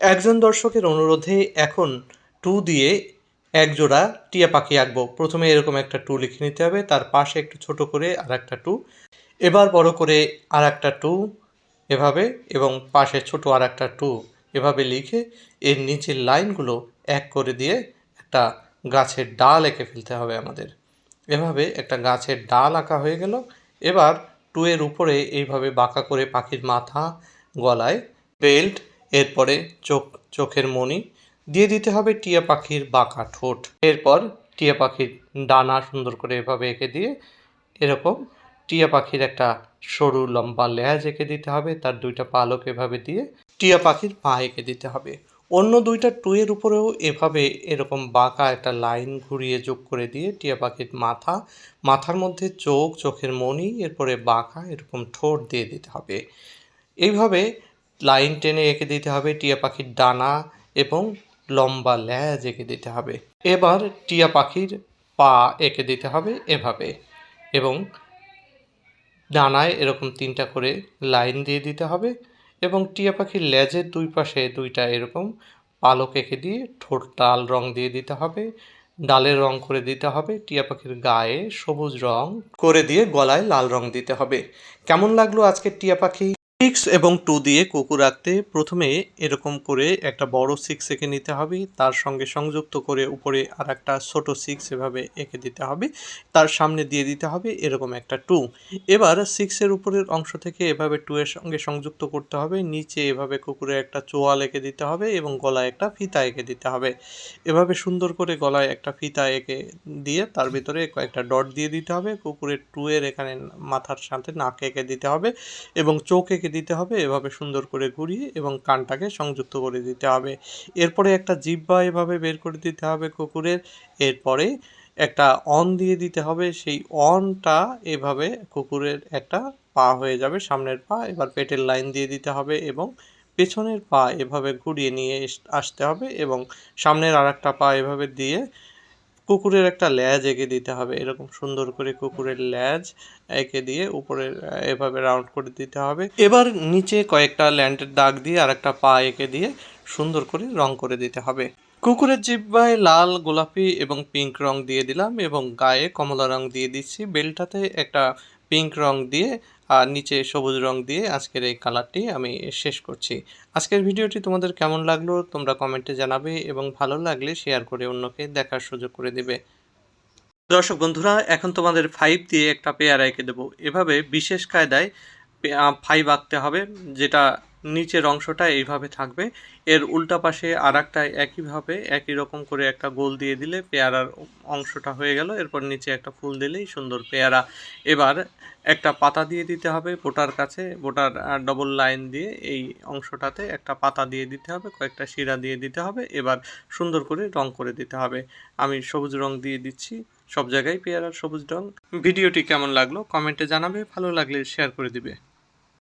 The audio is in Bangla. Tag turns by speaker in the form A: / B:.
A: একজন দর্শকের অনুরোধে এখন টু দিয়ে এক জোড়া টিয়া পাখি আঁকবো। প্রথমে এরকম একটা টু লিখে নিতে হবে, তার পাশে একটু ছোট করে আর একটা টু। এবার বড় করে আর একটা টু এভাবে এবং পাশে ছোট আর একটা টু এভাবে লিখে এর নিচের লাইনগুলো এক করে দিয়ে একটা গাছের ডাল এঁকে ফেলতে হবে আমাদের। এভাবে একটা গাছের ডাল আঁকা হয়ে গেল। এবার টু এর উপরে এইভাবে বাঁকা করে পাখির মাথা, গলায় বেল্ট এরপরে চোখ, চোখের মণি। দিয়ে দিতে হবে টিয়া পাখির বাঁকা ঠোঁট। এরপর টিয়া পাখির ডানা সুন্দর করে এভাবে এঁকে দিয়ে এরকম টিয়া পাখির একটা সরু লম্বা লেজ এঁকে দিতে হবে। তার দুইটা পালক এভাবে দিয়ে টিয়া পাখির পা এঁকে দিতে হবে। অন্য দুইটা টুয়ের উপরেও এভাবে এরকম বাঁকা একটা লাইন ঘুরিয়ে যোগ করে দিয়ে টিয়া পাখির মাথা, মাথার মধ্যে চোখ, চোখের মণি, এরপরে বাঁকা এরকম ঠোঁট দিয়ে দিতে হবে। এইভাবে লাইন টেনে এঁকে দিতে হবে টিয়া পাখির ডানা এবং লম্বা ল্যাজ এঁকে দিতে হবে। এবার টিয়া পাখির পা এঁকে দিতে হবে এভাবে এবং ডানায় এরকম তিনটা করে লাইন দিয়ে দিতে হবে এবং টিয়া পাখির লেজের দুই পাশে দুইটা এরকম পালক এঁকে দিয়ে ঠোঁট লাল রং দিয়ে দিতে হবে, ডালের রং করে দিতে হবে, টিয়া পাখির গায়ে সবুজ রং করে দিয়ে গলায় লাল রং দিতে হবে। কেমন লাগল আজকের টিয়া পাখি? সিক্স এবং টু দিয়ে কুকুর আঁকতে প্রথমে এরকম করে একটা বড় সিক্স এঁকে নিতে হবে। তার সঙ্গে সংযুক্ত করে উপরে আর একটা ছোটো সিক্স এভাবে এঁকে দিতে হবে। তার সামনে দিয়ে দিতে হবে এরকম একটা টু এবার সিক্সের উপরের অংশ থেকে এভাবে টু এর সঙ্গে সংযুক্ত করতে হবে। নিচে এভাবে কুকুরে একটা চোয়াল এঁকে দিতে হবে এবং গলায় একটা ফিতা এঁকে দিতে হবে। এভাবে সুন্দর করে গলায় একটা ফিতা এঁকে দিয়ে তার ভিতরে কয়েকটা ডট দিয়ে দিতে হবে। কুকুরের টু এর এখানে মাথার সাথে নাক এঁকে দিতে হবে এবং চোখ এঁকে দিতে হবে, এভাবে সুন্দর করে ঘুরিয়ে এবং কানটাকে সংযুক্ত করে দিতে হবে। এরপরে একটা জিব্বা এভাবে বের করে দিতে হবে কুকুরের। এরপরে একটা অন দিয়ে দিতে হবে, সেই অনটা এভাবে কুকুরের একটা পা হয়ে যাবে, সামনের পা। এবার পেটের লাইন দিয়ে দিতে হবে এবং পেছনের পা এভাবে ঘুরিয়ে নিয়ে আসতে হবে এবং সামনের আর একটা পা এভাবে দিয়ে কুকুরের একটা ল্যাজ এঁকে দিতে হবে। এরকম সুন্দর করে কুকুরের ল্যাজ এঁকে দিয়ে উপরে এভাবে রাউন্ড করে দিতে হবে। এবার নিচে কয়েকটা ল্যান্ডের দাগ দিয়ে আর একটা পা এঁকে দিয়ে সুন্দর করে রং করে দিতে হবে। কুকুরের জিব্বায় লাল, গোলাপি এবং পিঙ্ক রং দিয়ে দিলাম এবং গায়ে কমলা রং দিয়ে দিচ্ছি। বেলটাতে একটা পিঙ্ক রং দিয়ে আর নিচে সবুজ রং দিয়ে আজকের এই কালারটি আমি শেষ করছি। আজকের ভিডিওটি তোমাদের কেমন লাগল তোমরা কমেন্টে জানাবে এবং ভালো লাগলে শেয়ার করে অন্যকে দেখার সুযোগ করে দেবে। দর্শক বন্ধুরা, এখন তোমাদের ফাইভ দিয়ে একটা পেয়ার এঁকে দেবো। এভাবে বিশেষ কায়দায় ফাইভ আঁকতে হবে, যেটা নিচের অংশটা এইভাবে থাকবে। এর উল্টা পাশে আর একটা একইভাবে একই রকম করে একটা গোল দিয়ে দিলে পেয়ারার অংশটা হয়ে গেল। এরপর নিচে একটা ফুল দিলেই সুন্দর পেয়ারা। এবার একটা পাতা দিয়ে দিতে হবে বোটার কাছে। বোটার ডবল লাইন দিয়ে এই অংশটাতে একটা পাতা দিয়ে দিতে হবে, কয়েকটা শিরা দিয়ে দিতে হবে। এবার সুন্দর করে রং করে দিতে হবে। আমি সবুজ রং দিয়ে দিচ্ছি, সব জায়গায় পেয়ারার সবুজ রং। ভিডিওটি কেমন লাগল কমেন্টে জানাবে, ভালো লাগলে শেয়ার করে দিবে।